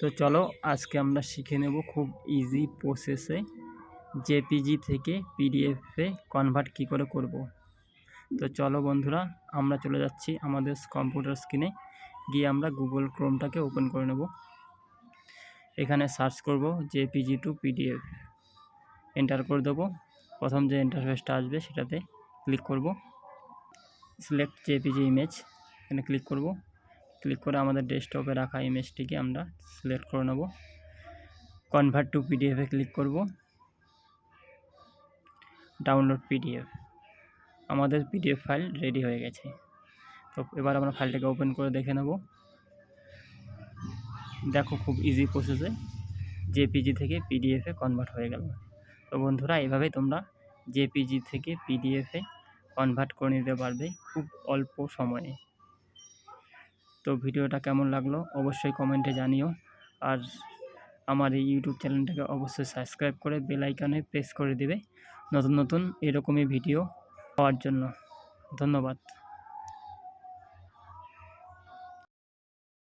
তো চলো আজকে আমরা শিখে নেব খুব ইজি প্রসেসে জেপিজি থেকে পিডিএফে কনভার্ট কি করে করব। তো চলো বন্ধুরা, আমরা চলে যাচ্ছি আমাদের কম্পিউটার স্ক্রিনে গিয়ে আমরা গুগল ক্রোমটাকে ওপেন করে নেব। এখানে সার্চ করব জেপিজি টু পিডিএফ এন্টার করে দেবো। প্রথম যে ইন্টারফেসটা আসবে সেটাতে ক্লিক করব। সিলেক্ট জেপিজি ইমেজ এখানে ক্লিক করব। ক্লিক করে আমাদের ডেস্কটপে রাখা ইমেজটিকে আমরা সিলেক্ট করে নেব। কনভার্ট টু পিডিএফে ক্লিক করব। ডাউনলোড পিডিএফ আমাদের পিডিএফ ফাইল রেডি হয়ে গেছে। তো এবার আমরা ফাইলটাকে ওপেন করে দেখে নেব। দেখো খুব ইজি প্রসেসে জেপিজি থেকে পিডিএফে কনভার্ট হয়ে গেল। তো বন্ধুরা এভাবেই তোমরা জেপিজি থেকে পিডিএফে কনভার্ট করে নিতে পারবে খুব অল্প সময়ে। তো ভিডিওটা কেমন লাগল অবশ্যই কমেন্টে জানিও। আর আমার এই ইউটিউব চ্যানেলটাকে অবশ্যই সাবস্ক্রাইব করে বেল আইকনে প্রেস করে দেবে। নতুন নতুন এরকমই ভিডিও পাওয়ার জন্য। ধন্যবাদ।